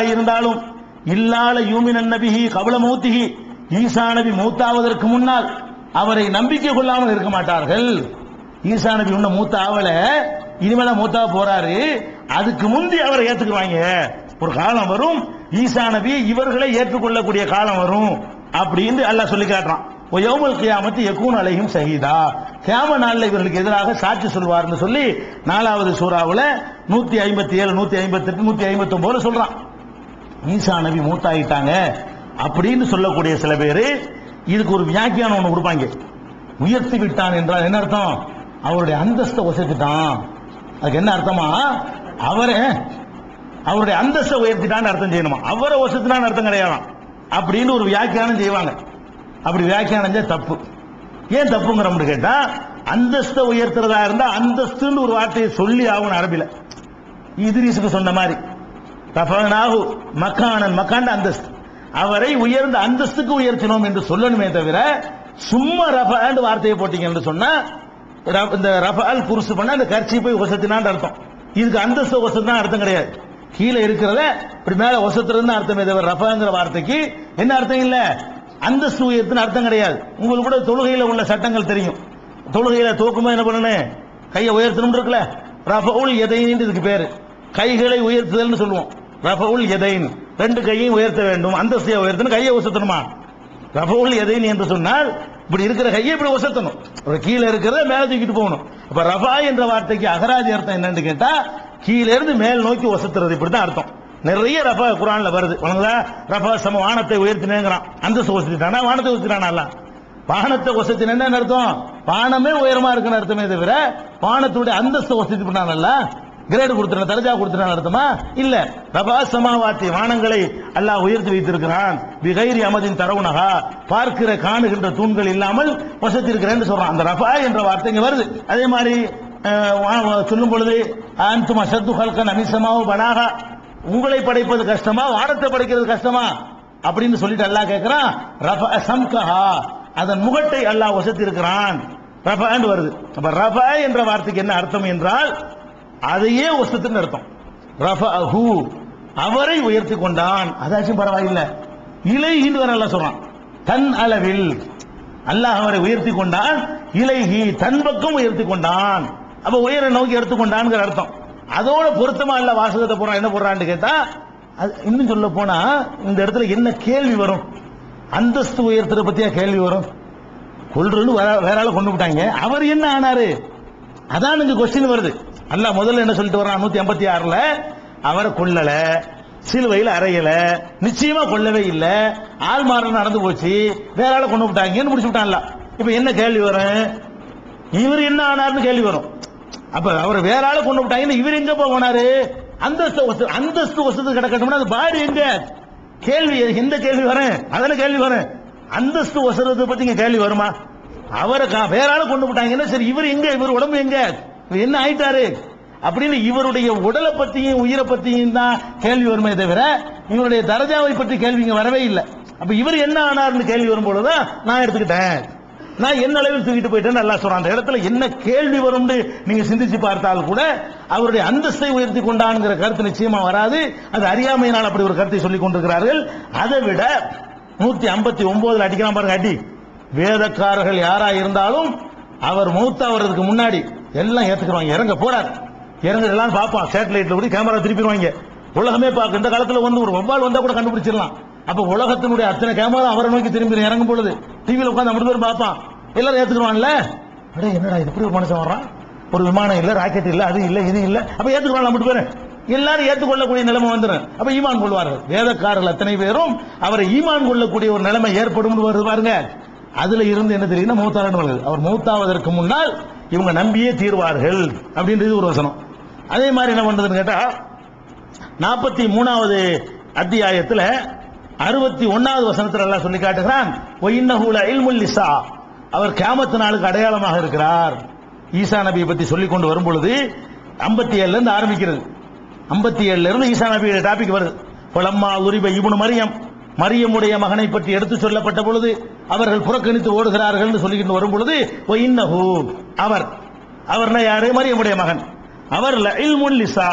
இருந்தாலும் இல்லால யூமின் நபிஹி கபல மௌத்திஹி ஈசா நபி மூத்தாவதற்கு முன்னால் அவரை நம்பிக்கை கொள்ளாமல் இருக்க மாட்டார்கள். ஈசா நபி உன்ன மூத்த ஆவல இனிமேல மூத்தா போறாரு. அதுக்கு முந்தி அவரை ஏத்துக்குவாங்க. ஒரு காலம் வரும் ஈசா நபி இவர்களை ஏற்றுக்கொள்ளக்கூடிய காலம் வரும் அப்படின்னு அல்லாஹ் சொல்லி காட்டுறான். யோமல் கியாமத்து எக்கூன் அலையும் ஷஹீதா கேம நாளில் இவர்களுக்கு எதிராக சாட்சி சொல்வார்னு சொல்லி நாலாவது சூறாவில் நூத்தி ஐம்பத்தி ஏழு நூத்தி ஐம்பத்தெட்டு நூற்றி நூத்தி ஐம்பத்தி சொல்றான். ஈசா நபி மூத்தாயிட்டாங்க அப்படின்னு சொல்லக்கூடிய சில பேர் இதுக்கு ஒரு வியாக்கியானம் ஒன்று கொடுப்பாங்க. உயர்த்தி விட்டான் என்றால் என்ன அர்த்தம்? அவருடைய அந்தஸ்தை உசைத்துட்டான் அதுக்கு என்ன அர்த்தமா? அவரை அவருடைய அந்தஸ்தை உயர்த்திட்டான்னு அர்த்தம் செய்யணுமா? அவரை வசத்தினான்னு அர்த்தம் கிடையாதாம் அப்படின்னு ஒரு வியாக்கியானம் செய்வாங்க. அப்படி வியாக்கியானம் தப்பு. ஏன் தப்புங்கிறோம்னு கேட்டா அந்தஸ்தை உயர்த்துறதா இருந்தா அந்தஸ்துன்னு ஒரு வார்த்தையை சொல்லி ஆகணும் அரபில. இதிரிசுக்கு சொன்ன மாதிரி. ரஃபனாஹு மக்கானன் மக்காண்ட அந்தஸ்து. அவரை உயர்ந்த அந்தஸ்துக்கு உயர்த்தினோம் என்று சொல்லணுமே தவிர சும்மா ரஃபாண்டு வார்த்தையை போட்டீங்கன்னு சொன்னா இந்த ரஃபால் குருசு பண்ண இந்த கர்ச்சி போய் ஒசத்தினான்னு அர்த்தம். இதுக்கு அந்தஸ்து ஒசத்தான் அர்த்தம் கிடையாது. கீழே இருக்கிறத இப்படி மேல ஒசத்துறதுன்னு அர்த்தமே தவிர ரஃபாங்கிற வார்த்தைக்கு என்ன அர்த்தம் இல்ல? அந்தஸ்து உயர்த்துன்னு அர்த்தம் கிடையாது. உங்களுக்கு கூட தொழுகையில உள்ள சட்டங்கள் தெரியும். தொழுகையில தூக்கமா என்ன பண்ணணும்? கையை உயர்த்தணும் இருக்குல்ல. ரஃபவுல் எதைன்னு இதுக்கு பேரு. கைகளை உயர்த்துதல்னு சொல்லுவோம். ரஃபவுல் எதைன் ரெண்டு கையையும் உயர்த்த வேண்டும். அந்தஸ்தையை உயர்த்தணும். கையை உசத்தணுமா ரஃபவுல் எதைன் என்று சொன்னால் இப்படி இருக்கிற கையை இப்படி உசத்தணும் ஒரு கீழே இருக்கிறத மேலே தூக்கிட்டு போகணும். அப்ப ரஃபா என்ற வார்த்தைக்கு அகராதி அர்த்தம் என்னன்னு கேட்டா கீழே இருந்து மேல் நோக்கி உசத்துறது இப்படிதான் அர்த்தம். நிறைய ரஃபா குரான்ல வருது. வணங்குதா ரஃபா சம வானத்தை உயர்த்தினேங்கிறான். அந்தஸ்து உசத்திட்டானா வானத்தை உசத்திட்டானா பானத்தை வசத்தின் என்ன அர்த்தம்? பானமே உயரமா இருக்குன்னு அர்த்தமே தவிர பானத்துடைய அந்தஸ்து வசதி பண்ணானல்ல கிரேடு கொடுத்துறான் தரஜா கொடுத்துறான் அர்த்தமா? இல்ல. ரபா சமாவாத்தி வானங்களை அல்லாஹ் உயர்த்தி வைத்திருக்கிறான். பிகைரி அமதின் தரவுனகா. பார்க்கிற காணுகின்ற தூண்கள் இல்லாமல் வசதி சொல்றான். அந்த ரபா என்ற வார்த்தை இங்க வருது. அதே மாதிரி சொல்லும் பொழுது அந்துமா சத்து ஹல்கன் அமிசமாவோ பனாகா. உங்களை படைப்பது கஷ்டமா? வானத்தை படைக்கிறது கஷ்டமா? அப்படின்னு சொல்லிட்டு அல்லாஹ் கேட்கிறான் ரபா சம்கஹா. அதன் முகட்டை அல்லாஹ் வசத்திருக்கிறான். ரபான்னு வருது. அப்ப ரபா என்ற வார்த்தைக்கு என்ன அர்த்தம் என்றால் அதையே ஒசத்துன்னு அர்த்தம். ரஃப அஹு அவரை உயர்த்தி கொண்டான். அதாச்சும் பரவாயில்லை. இலைஹின்னு வேற அல்லாஹ் சொல்றான். தன் அளவில். அல்லாஹ் அவரை உயர்த்தி கொண்டான். இலைஹி தன் பக்கம் உயர்த்தி கொண்டான். அப்ப உயர நோக்கி எடுத்துக்கொண்டான்ங்கிற அர்த்தம். அதோட பொருத்தமா இல்ல வாசகத்தை போறான் என்ன போடுறான்னு கேட்டா அது இன்னும் சொல்ல போனா இந்த இடத்துல என்ன கேள்வி வரும்? அந்தஸ்து உயர்த்துற பத்தியா கேள்வி வரும்? கொள்றன்னு வேற வேற கொண்டு விட்டாங்க. அவர் என்ன ஆனாரு? அதான் இங்க கொஸ்டின் வருது. அல்லாஹ் முதல்ல என்ன சொல்லிட்டு வரான் நூத்தி ஐம்பத்தி ஆறுல அவரை கொல்லல சிலுவையில் அறையல நிச்சயமா கொல்லவே இல்லை ஆள் மாறம் நடந்து போச்சு வேற ஆளை கொண்டு விட்டாங்கன்னு முடிச்சு விட்டான்ல இப்ப என்ன கேள்வி வரும்? இவர் என்ன ஆனார்னு கேள்வி வரும். அப்ப அவர் வேற ஆளை கொண்டு விட்டாங்கன்னு இவர் எங்க போனாரு? அந்தஸ்து வசதி அந்தஸ்து வசதி கிடக்கட்டும்னா அது பாடி எங்க? கேள்வி எந்த கேள்வி வரும்? அதுல கேள்வி வரும். அந்தஸ்து வசதி பத்தி கேள்வி வருமா? அவரை கா- வேற ஆளை கொண்டு விட்டாங்கன்னா சரி இவர் எங்க? இவர் உடம்பு எங்க? என்ன ஆயிட்டாரு? அப்படின்னு இவருடைய உடலை பத்தியும் உயிரை பத்தியும் தான் கேள்வி வருமே தவிர இவருடைய தரஜாவை பற்றி கேள்விங்க வரவே இல்லை. அப்ப இவர் என்ன ஆனார்னு கேள்வி வரும்பொழுதுதான் நான் எடுத்துக்கிட்டேன். நான் என்ன அளவில் தூக்கிட்டு போயிட்டேன்னு நல்லா சொல்றேன். அந்த இடத்துல என்ன கேள்வி வரும்னு நீங்க சிந்திச்சு பார்த்தால் கூட அவருடைய அந்தஸ்தை உயர்த்தி கொண்டான்ங்கிற கருத்து நிச்சயமா வராது. அது அறியாமையினால் அப்படி ஒரு கருத்தை சொல்லிக் கொண்டிருக்கிறார்கள். அதை விட நூத்தி ஐம்பத்தி ஒன்பதுல அடிக்கலாம் பாருங்க அடி. வேதக்காரர்கள் யாரா இருந்தாலும் அவர் மௌத்தாவதுக்கு முன்னாடி எல்லாம் ஏத்துக்குவாங்க இறங்க போறார். இறங்க எல்லாம் பார்ப்பான். சேட்டலைட்ல கூட கேமரா திருப்பிடுவாங்க. உலகமே பார்க்க இந்த காலத்துல வந்து ஒரு வவ்வால் வந்தா கூட கண்டுபிடிச்சிடலாம். அப்ப உலகத்தினுடைய அத்தனை கேமரா அவரை நோக்கி திரும்பி இறங்கும் பொழுது டிவியில உட்காந்து அப்படி பேர் பார்ப்பான். எல்லாரும் ஏத்துக்கிறான்ல அடே என்னடா இது? இப்படி ஒரு மனுஷன் வர்றான். ஒரு விமானம் இல்ல ராக்கெட் இல்ல அது இல்ல இது இல்ல. அப்ப ஏத்துக்கிறான் மட்டும் பேரு எல்லாரும் ஏற்றுக்கொள்ளக்கூடிய நிலைமை வந்துடும். அப்ப ஈமான் கொள்வார்கள். வேதக்காரர்கள் அத்தனை பேரும் அவரை ஈமான் கொள்ளக்கூடிய ஒரு நிலைமை ஏற்படும் வருது பாருங்க. அதுல இருந்து என்ன தெரியுதுன்னா மூத்தாரன் அவர் மூத்தாவதற்கு முன்னால் இவங்க நம்பியே தீர்வார்கள் அப்படின்றது ஒரு வசனம். அதே மாதிரி என்ன பண்றதுன்னு கேட்டா நாற்பத்தி மூணாவது அத்தியாயத்தில் அறுபத்தி ஒன்னாவது வசனத்தில் எல்லாம் சொல்லி காட்டுகிறான். ஒயின்னஹூல அவர் கேமத்து நாளுக்கு அடையாளமாக இருக்கிறார். ஈசா நபியை பற்றி சொல்லிக் கொண்டு வரும் பொழுது ஐம்பத்தி ஏழுல இருந்து ஆரம்பிக்கிறது. ஐம்பத்தி ஏழுல இருந்து ஈசா நபியோட டாபிக் வருது. புலம்மா உரிப இபுனு மரியம். மரியமுடைய மகனை பற்றி எடுத்து சொல்லப்பட்ட பொழுது அவர்கள் புறக்கணித்து ஓடுகிறார்கள் என்று சொல்லிக்கிட்டு வரும் பொழுது ஒயின்னஹூ அவர் அவர்னா யாரு? மரியமுடைய மகன். அவர் இல்முல் லிசா.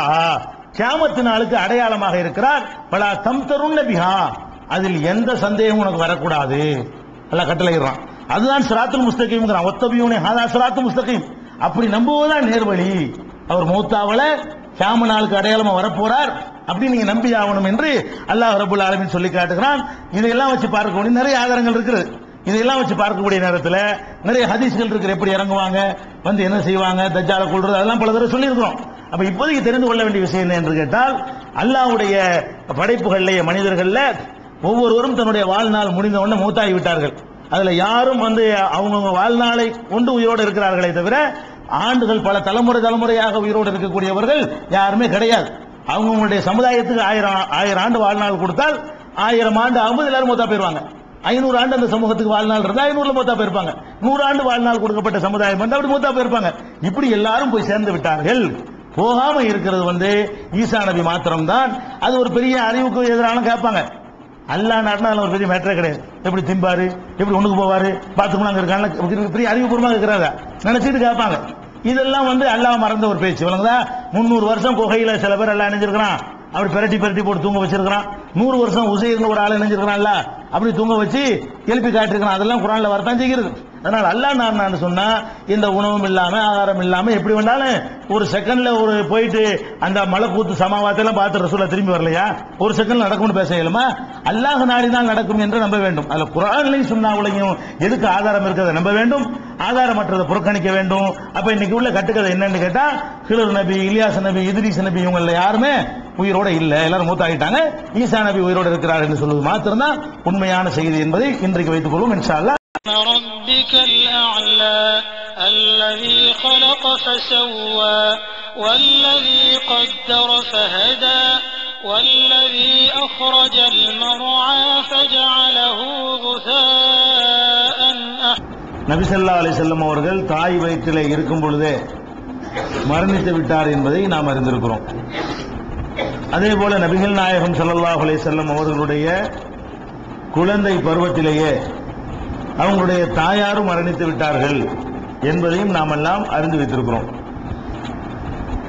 கியாமத்து நாளுக்கு அடையாளமாக இருக்கிறார். பலா தம் தருண் பிஹா அதில் எந்த சந்தேகமும் உனக்கு வரக்கூடாது. அல்ல கட்டளையிடுறான். அதுதான் சிராத்துல் முஸ்தகீம்ங்கிறான் ஒத்தபியூனே ஹாதா சிராத்து முஸ்தகீம். அப்படி நம்புவதுதான் நேர்வழி. அவர் மூத்தாவல கியாம நாளுக்கு அடையாளமாக வரப்போறார். அப்படி நீங்க நம்பி ஆகணும் என்று அல்லாஹ் ரபுல் ஆலமின் சொல்லி காட்டுகிறான். இதையெல்லாம் வச்சு பார்க்கக்கூடிய நிறைய ஆதாரங்கள் இருக்குது. இதையெல்லாம் வச்சு பார்க்கக்கூடிய நேரத்தில் நிறைய ஹதீஸ்கள் இருக்கிற எப்படி இறங்குவாங்க வந்து என்ன செய்வாங்க தஜால கொள்றது அதெல்லாம் பல தடவை சொல்லியிருக்கிறோம். அப்ப இப்போதைக்கு தெரிந்து கொள்ள வேண்டிய விஷயம் என்ன என்று கேட்டால் அல்லாஹ்வுடைய படைப்புகள்லேயே மனிதர்கள்ல ஒவ்வொருவரும் தன்னுடைய வாழ்நாள் முடிந்த உடனே மூத்தாகி விட்டார்கள். அதுல யாரும் வந்து அவங்கவுங்க வாழ்நாளை கொண்டு உயிரோடு இருக்கிறார்களே தவிர ஆண்டுகள் பல தலைமுறை தலைமுறையாக உயிரோடு இருக்கக்கூடியவர்கள் யாருமே கிடையாது. அவங்களுடைய சமுதாயத்துக்கு ஆயிரம் ஆயிரம் ஆண்டு வாழ்நாள் கொடுத்தால் ஆயிரம் ஆண்டு ஆகும்போது எல்லாரும் மொத்தா போயிருவாங்க. ஐநூறு ஆண்டு அந்த சமூகத்துக்கு வாழ்நாள் இருந்தால் ஐநூறுல மூத்தா போயிருப்பாங்க. நூறு ஆண்டு வாழ்நாள் கொடுக்கப்பட்ட சமுதாயம் வந்து அப்படி மூத்தா போயிருப்பாங்க. இப்படி எல்லாரும் போய் சேர்ந்து விட்டார்கள். போகாம இருக்கிறது வந்து ஈசா நபி மாத்திரம் தான் அது ஒரு பெரிய அறிவுக்கு எதிரான கேட்பாங்க. அல்லா நாட்டினா ஒரு பெரிய மேட்டரே கிடையாது. எப்படி திம்பாரு? எப்படி ஒண்ணுக்கு போவாரு? பாத்ரூம்ல அங்க இருக்காங்க பெரிய அறிவுபூர்வமாக இருக்கிறாங்க. நினைச்சிட்டு கேட்பாங்க. இதெல்லாம் வந்து அல்லாஹ் மறந்த ஒரு பேச்சு. விளங்குதா? முந்நூறு வருஷம் குகையில சில பேர் எல்லாம் இணைஞ்சிருக்கிறான். அப்படி பிரட்டி பிரட்டி போட்டு தூங்க வச்சிருக்கிறான். நூறு வருஷம் உசைர்னு ஒரு ஆள் இணைஞ்சிருக்கிறான்ல. அப்படி தூங்க வச்சு எழுப்பி காட்டிருக்கிறான். அதெல்லாம் குரான்ல வரத்தான் செய்கிறது. அதனால அல்லாஹ் நான் நான் சொன்னா இந்த உணவும் இல்லாம ஆகாரம் இல்லாம எப்படி வேணாலும் ஒரு செகண்ட்ல ஒரு போயிட்டு அந்த மலை கூத்து சமாவாத்தெல்லாம் பார்த்து ரசூலா திரும்பி வரலையா? ஒரு செகண்ட்ல நடக்கும்னு பேச இயலுமா? அல்லாஹ் நாடினால் நடக்கும் என்று நம்ப வேண்டும். அதுல குரான்லையும் சுண்ணாவுலையும் எதுக்கு ஆதாரம் இருக்கிறத நம்ப வேண்டும்? ஆதாரமற்றதை புறக்கணிக்க வேண்டும் அப்ப இன்னைக்கு உள்ள கட்டுக்கதை என்னன்னு கேட்டா ஹிலர் நபி இலியாஸ் நபி இத்ரிஸ் நபி இவங்கள யாருமே உயிரோட இல்ல எல்லாரும் மூத்தாகிட்டாங்க ஈசா நபி உயிரோட இருக்கிறார் என்று சொல்வது மாத்திரம்தான் உண்மையான செய்தி என்பதை இன்றைக்கு வைத்துக் கொள்வோம் இன்ஷா அல்லாஹ் ربك الأعلى الذي خلق فسوى والذي قدر فهدى والذي أخرج المرعى فجعله غثاء நபிசல்லா அலி செல்லம் அவர்கள் தாய் வயிற்றில் இருக்கும் பொழுதே மரணித்து விட்டார் என்பதை நாம் அறிந்திருக்கிறோம். அதே போல நபிகள் நாயகம் சல்லாஹ் அலி செல்லம் அவர்களுடைய குழந்தை பருவத்திலேயே அவங்களுடைய தாயாரும் மரணித்து விட்டார்கள் என்பதையும் நாம் எல்லாம் அறிந்து வைத்திருக்கிறோம்.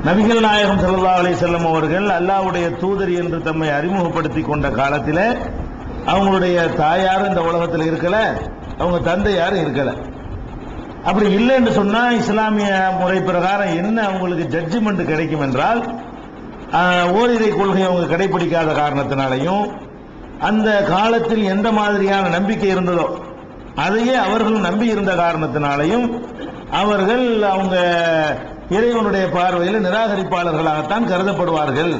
நபிகள் நாயகம் சல்லா அலி செல்லம் அவர்கள் அல்லாவுடைய தூதர் என்று தம்மை அறிமுகப்படுத்தி கொண்ட காலத்தில் அவங்களுடைய தாயாரும் இந்த உலகத்தில் இருக்கல. அவங்க தந்தை யாரும் இருக்கலை. அப்படி இல்லைன்னு சொன்னால் சொன்னா இஸ்லாமிய முறை பிரகாரம் என்ன அவங்களுக்கு ஜட்ஜ்மெண்ட் கிடைக்கும் என்றால் ஓரிரை கொள்கை அவங்க கடைபிடிக்காத காரணத்தினாலையும் அந்த காலத்தில் எந்த மாதிரியான நம்பிக்கை இருந்ததோ அதையே அவர்கள் நம்பி இருந்த காரணத்தினாலையும் அவர்கள் அவங்க இறைவனுடைய பார்வையில் நிராகரிப்பாளர்களாகத்தான் கருதப்படுவார்கள்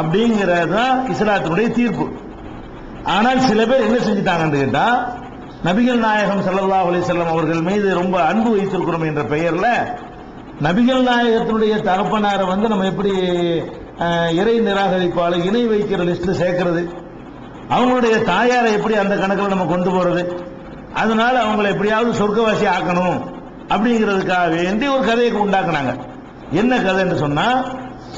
அப்படிங்கிறது தான் இஸ்லாத்தினுடைய தீர்ப்பு. ஆனால் சில பேர் என்ன செஞ்சிட்டாங்கன்னு கேட்டால் நபிகள் நாயகம் சல்லல்லா அலைஹி வஸல்லம் அவர்கள் மீது ரொம்ப அன்பு வைத்திருக்கிறோம் என்ற பெயர்ல நபிகள் நாயகத்தினுடைய தகப்பனாரை வந்து நம்ம எப்படி இறை நிராகரிப்பாளர் இணை வைக்கிற லிஸ்ட் சேர்க்கிறது. அவங்களுடைய தாயாரை எப்படி அந்த கணக்கில் நம்ம கொண்டு போறது? அதனால அவங்களை எப்படியாவது சொர்க்கவாசி ஆக்கணும் அப்படிங்கிறதுக்காக வேண்டி ஒரு கதையை உண்டாக்குனாங்க. என்ன கதை என்று சொன்னா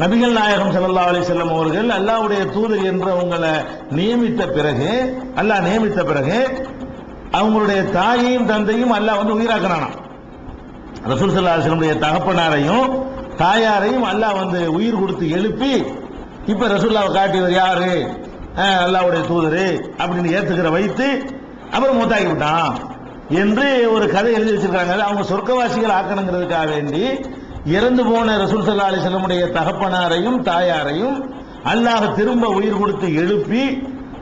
நபிகள் நாயகம் சல்லா அலி செல்லம் அவர்கள் அல்லாவுடைய தூதர் என்று அவங்களை நியமித்த பிறகு அல்லாஹ் நியமித்த பிறகு அவங்களுடைய தாயையும் தந்தையும் அல்லாஹ் வந்து உயிராக்கினானாம். ரசூல் ஸல்லல்லாஹு தகப்பனாரையும் தாயாரையும் அல்லாஹ் வந்து உயிர் கொடுத்து எழுப்பி இப்ப ரசூல்லாவை காட்டியவர் யாரு? அல்லாவுடைய அல்லாஹ்வுடைய தூதரு அப்படின்னு ஏத்துக்கிற வைத்து அப்புறம் மூத்தாக்கி விட்டான் என்று ஒரு கதை எழுதி வச்சிருக்காங்க அவங்க சொர்க்கவாசிகள் ஆக்கணுங்கிறதுக்காக வேண்டி இறந்து போன ரசூல் சல்லா அலைஹி தகப்பனாரையும் தாயாரையும் அல்லாஹ் திரும்ப உயிர் கொடுத்து எழுப்பி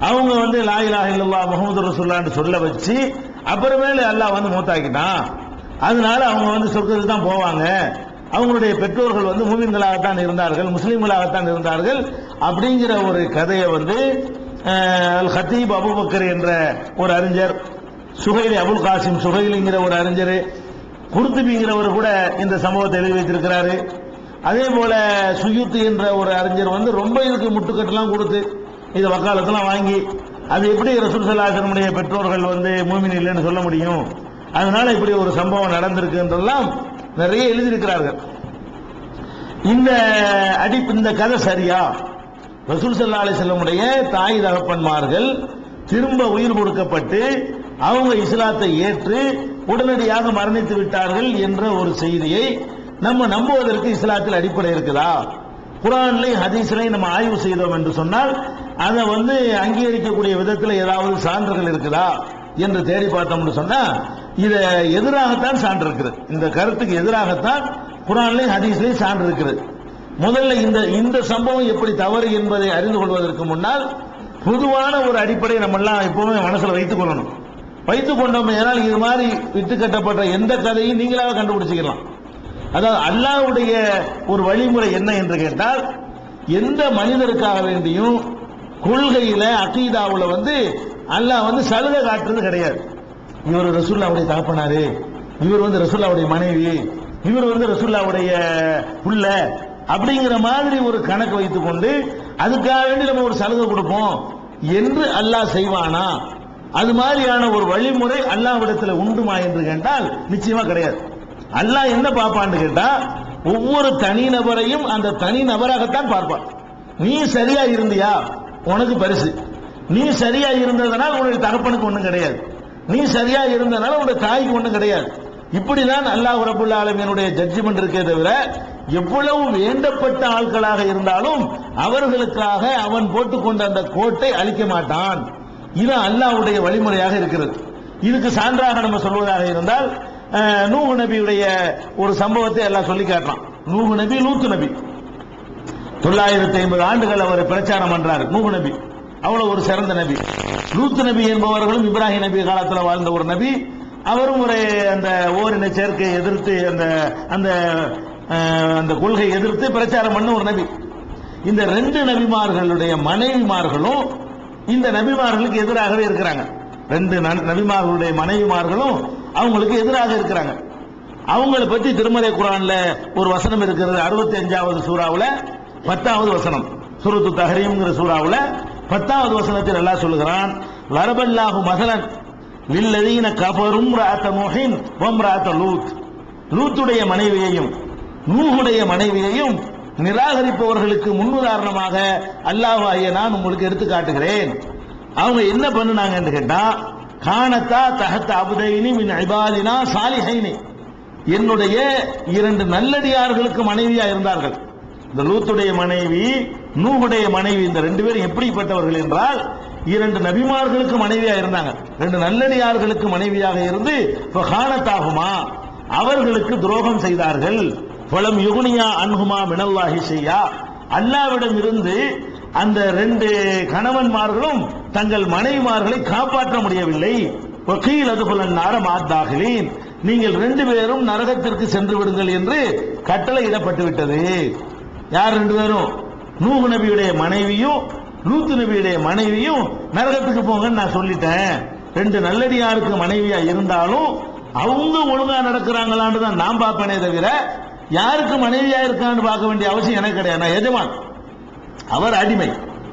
அவங்க வந்து லாயிலாக இலாஹ முகமது ரசூல்லான்னு சொல்ல வச்சு அப்புறமேல அல்லாஹ் வந்து மூத்தாக்கிட்டான். அதனால அவங்க வந்து சொர்க்கத்துக்கு தான் போவாங்க. அவங்களுடைய பெற்றோர்கள் வந்து மூமின்களாகத்தான் இருந்தார்கள் முஸ்லீம்களாகத்தான் இருந்தார்கள். அப்படிங்கிற ஒரு கதையை வந்து அல் ஹத்தீப் அபுபக்கர் என்ற ஒரு அறிஞர் சுகைலி அபுல் காசிம் சுகைலிங்கிற ஒரு அறிஞர் குர்துபிங்கிறவர் கூட இந்த சம்பவத்தை எழுதி வைத்திருக்கிறாரு. அதே போல சுயுத்து என்ற ஒரு அறிஞர் வந்து ரொம்ப இதுக்கு முட்டுக்கட்டெல்லாம் கொடுத்து. இது வக்காலத்தெல்லாம் வாங்கி அது எப்படி ரசூல் பெற்றோர்கள் வந்து மூமின் இல்லைன்னு சொல்ல முடியும்? அதனால இப்படி ஒரு சம்பவம் நடந்திருக்கு என்றெல்லாம் நிறைய எழுதியிருக்கிறார்கள். இந்த அடி இந்த கதை சரியா? ரசூல் சல்லா அலிசல்லமுடைய தாய் தகப்பன்மார்கள் திரும்ப உயிர் கொடுக்கப்பட்டு அவங்க இஸ்லாத்தை ஏற்று உடனடியாக மரணித்து விட்டார்கள் என்ற ஒரு செய்தியை நம்ம நம்புவதற்கு இஸ்லாத்தில் அடிப்படை இருக்குதா? குரான்லையும் ஹதீஸ்லையும் நம்ம ஆய்வு செய்தோம் என்று சொன்னால் அதை வந்து அங்கீகரிக்கக்கூடிய விதத்தில் ஏதாவது சான்றுகள் இருக்குதா என்று தேடி பார்த்தோம்னு சொன்னா இதை எதிராகத்தான் சான்று இருக்குது. இந்த கருத்துக்கு எதிராகத்தான் குரான்லையும் ஹதீஸ்லையும் சான்று இருக்குது. முதல்ல இந்த இந்த சம்பவம் எப்படி தவறு என்பதை அறிந்து கொள்வதற்கு முன்னால் பொதுவான ஒரு அடிப்படையை நம்ம எல்லாம் எப்பவுமே மனசுல வைத்துக் கொள்ளணும். வைத்துக் கொண்டோம் ஏனால் இது மாதிரி விட்டு கட்டப்பட்ட எந்த கதையும் நீங்களாக கண்டுபிடிச்சிக்கலாம். அதாவது அல்லாவுடைய ஒரு வழிமுறை என்ன என்று கேட்டால் எந்த மனிதருக்காக வேண்டியும் கொள்கையில அகீதாவுல வந்து அல்லாஹ் வந்து சலுகை காட்டுறது கிடையாது. இவர் ரசூல்லாவுடைய தகப்பனாரு. இவர் வந்து ரசூல்லாவுடைய மனைவி. இவர் வந்து ரசூல்லாவுடைய புள்ள அப்படிங்கிற மாதிரி ஒரு கணக்கு வைத்துக் கொண்டு அதுக்காக வேண்டி நம்ம ஒரு சலுகை கொடுப்போம் என்று அல்லாஹ் செய்வானா? அது மாதிரியான ஒரு வழிமுறை அல்லாஹ்விடத்தில் உண்டுமா என்று கேட்டால் நிச்சயமா கிடையாது. அல்லாஹ் என்ன பார்ப்பான்னு கேட்டா ஒவ்வொரு தனிநபரையும் அந்த தனி நபராகத்தான் பார்ப்பான். நீ சரியா இருந்தியா? உனக்கு பரிசு. நீ சரியா இருந்ததுனால் உன்னுடைய தகப்பனுக்கு ஒண்ணும் கிடையாது. நீ சரியா இருந்ததுனால உன்னுடைய தாய்க்கு ஒண்ணும் கிடையாது. இப்படிதான் அல்லாஹ் ரபுல் ஆலமியனுடைய ஜட்ஜ்மெண்ட் இருக்கே தவிர எவ்வளவு வேண்டப்பட்ட ஆட்களாக இருந்தாலும் அவர்களுக்காக அவன் போட்டுக்கொண்ட அந்த கோட்டை அழிக்க மாட்டான். இது அல்லாஹ்வுடைய வழிமுறையாக இருக்கிறது. இதுக்கு சான்றாக நம்ம சொல்வதாக இருந்தால் அஹ், நூஹு நபியுடைய ஒரு சம்பவத்தை எல்லாம் சொல்லி காட்டலாம் நூஹு நபி லூத்து நபி. தொள்ளாயிரத்தி ஐம்பது ஆண்டுகள் அவர் பிரச்சாரம் பண்றாரு. நூஹு நபி. அவ்வளவு ஒரு சிறந்த நபி. லூத்து நபி என்பவர்களும் இப்ராஹிம் நபி காலத்தில் வாழ்ந்த ஒரு நபி. அவரும் ஒரு அந்த ஓரின சேர்க்கையை எதிர்த்து அந்த அந்த அந்த கொள்கை எதிர்த்து பிரச்சாரம் பண்ண ஒரு நபி. இந்த ரெண்டு நபிமார்களுடைய மனைவிமார்களும் இந்த நபிமார்களுக்கு எதிராகவே இருக்கிறாங்க. ரெண்டு ந- நபிமார்களுடைய மனைவிமார்களும் அவங்களுக்கு எதிராக இருக்கிறாங்க. அவங்களை பற்றி திருமலை குரான்ல ஒரு வசனம் இருக்கிறது. அறுபத்தி அஞ்சாவது சூறாவில் பத்தாவது வசனம். சுருத்து தஹரீம்ங்கிற சூறாவில் பத்தாவது வசனத்தில் நல்லா சொல்லுகிறான் லரபல்லாஹு மகளன் லில்லதீன கபரும் ராத்த முஹின் வம் ராத்த லூத். லூத்துடைய மனைவியையும் நூஹுடைய மனைவியையும் நிராகரிப்பவர்களுக்கு முன்னுதாரணமாக அல்லாஹ் நான் உங்களுக்கு எடுத்து காட்டுகிறேன். அவங்க என்ன பண்ணுனாங்கன்னு கேட்டா காணத்தா தகத்த அபுதைனி மின் ஐபாலினா சாலிஹைனி. என்னுடைய இரண்டு நல்லடியார்களுக்கு மனைவியா இருந்தார்கள். இந்த லூத்துடைய மனைவி நூகுடைய மனைவி இந்த ரெண்டு பேரும் எப்படிப்பட்டவர்கள் என்றால் இரண்டு நபிமார்களுக்கு மனைவியாக இருந்தாங்க. ரெண்டு நல்லடியார்களுக்கு மனைவியாக இருந்து காணத்தாகுமா? அவர்களுக்கு துரோகம் செய்தார்கள். பலம் யுகுனியா அன்ஹுமா மினல்லாஹி செய்யா அல்லாவிடம் இருந்து அந்த ரெண்டு கணவன்மார்களும் தங்கள் மனைவிமார்களை காப்பாற்ற முடியவில்லை. வக்கீல் அதுகுலன் நாரமாத்தாகலீன் நீங்கள் ரெண்டு பேரும் நரகத்திற்கு சென்று விடுங்கள் என்று கட்டளையிடப்பட்டு விட்டது யார் ரெண்டு பேரும்? நூகு நபியுடைய மனைவியும் லூத்து நபியுடைய மனைவியும் நரகத்துக்கு போங்கன்னு நான் சொல்லிட்டேன். ரெண்டு நல்லடியாருக்கு மனைவியா இருந்தாலும் அவங்க ஒழுங்கா நடக்கிறாங்களான்னு தான் நான் பார்ப்பேனே தவிர யாருக்கு மனைவியா இருக்கான்னு பார்க்க வேண்டிய அவசியம் எனக்கு கிடையாது. நான் எஜமான். அவர் அடிமை.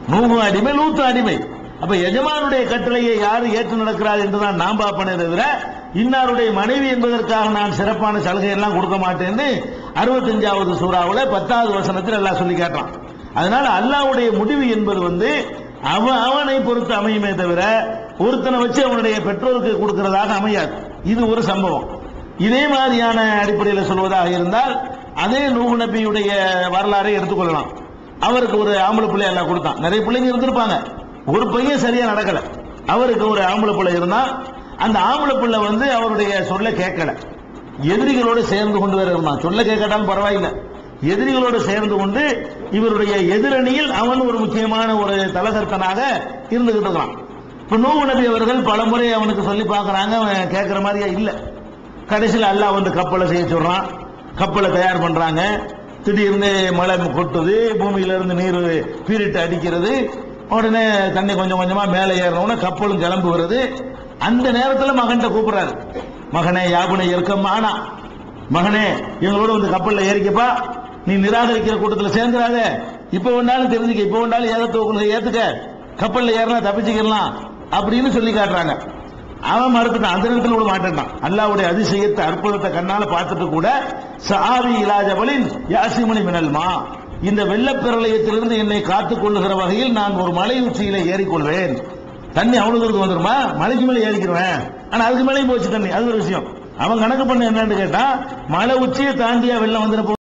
நூகு அடிமை லூத்து அடிமை. அப்ப எஜமானுடைய கட்டளையை யாரு ஏற்று நடக்கிறார் என்றுதான் நான் பார்ப்பனே தவிர இன்னாருடைய மனைவி என்பதற்காக நான் சிறப்பான சலுகை எல்லாம் கொடுக்க மாட்டேன்னு அறுபத்தஞ்சாவது சூறாவில் பத்தாவது வசனத்தில் எல்லாம் சொல்லி காட்டுறான். அதனால அல்லாஹ்வுடைய முடிவு என்பது வந்து அவன் அவனை பொறுத்து அமையுமே தவிர ஒருத்தனை வச்சு அவனுடைய பெற்றோருக்கு கொடுக்கிறதாக அமையாது. இது ஒரு சம்பவம். இதே மாதிரியான அடிப்படையில் சொல்வதாக இருந்தால் அதே நூஹு நபியுடைய வரலாறை எடுத்துக்கொள்ளலாம் அவருக்கு ஒரு ஆம்பளை பிள்ளை எல்லாம் கொடுத்தான். நிறைய பிள்ளைங்க இருந்திருப்பாங்க. ஒரு பையன் சரியா நடக்கல. அவருக்கு ஒரு ஆம்பளை பிள்ளை இருந்தால் அந்த ஆம்பளை பிள்ளை வந்து அவருடைய சொல்ல கேட்கல. எதிரிகளோடு சேர்ந்து கொண்டு வரணும் சொல்ல கேட்கட்டாலும் பரவாயில்லை. எதிரிகளோடு சேர்ந்து கொண்டு இவருடைய எதிரணியில் அவன் ஒரு முக்கியமான ஒரு தலகர்த்தனாக இருந்துகிட்டு இருக்கிறான் இப்ப நோவு நபி அவர்கள் பலமுறை அவனுக்கு சொல்லி பார்க்கறாங்க. அவன் கேட்கிற மாதிரியா இல்ல. கடைசியில் அல்லாஹ் வந்து கப்பலை செய்ய சொல்றான். கப்பலை தயார் பண்றாங்க. திடீர்னு மழை கொட்டுது. பூமியில இருந்து நீர் பீரிட்டு அடிக்கிறது. உடனே தண்ணி கொஞ்சம் கொஞ்சமா மேலே ஏறினவுடனே கப்பலும் கிளம்பு வருது. அந்த நேரத்துல மகன்கிட்ட கூப்பிடுறாரு. மகனே யாபனை இருக்கமானா மகனே எங்களோட வந்து கப்பல்ல ஏறிக்கப்பா. நீ நிராகரிக்கிற கூட்டத்தில் சேர்ந்துடாத இப்ப ஒன்றாலும் தெரிஞ்சுக்க இப்ப ஒன்றாலும் ஏகத்துவ கொள்கை ஏத்துக்க. கப்பல்ல ஏறினா தப்பிச்சுக்கலாம் அப்படின்னு சொல்லி காட்டுறாங்க. அவன் மறுத்துட்டான். அந்த நேரத்தில் விட மாட்டேன்டான் அல்லாவுடைய அதிசயத்தை அற்புதத்தை கண்ணால பார்த்துட்டு கூட சாவி இலாஜபலின் யாசிமணி மினல்மா இந்த வெள்ளப்பிரளயத்திலிருந்து என்னை காத்துக் கொள்ளுகிற வகையில் நான் ஒரு மலை உச்சியில ஏறிக்கொள்வேன். தண்ணி அவ்வளவு தூரத்துக்கு வந்துருமா? மலைக்கு மேலே ஏறிக்கிறேன் ஆனா அதுக்கு மேலேயும் போச்சு தண்ணி. அது ஒரு விஷயம். அவன் கணக்கு பண்ண என்னன்னு கேட்டா மலை உச்சியை தாண்டியா வெள்ளம் வந்துட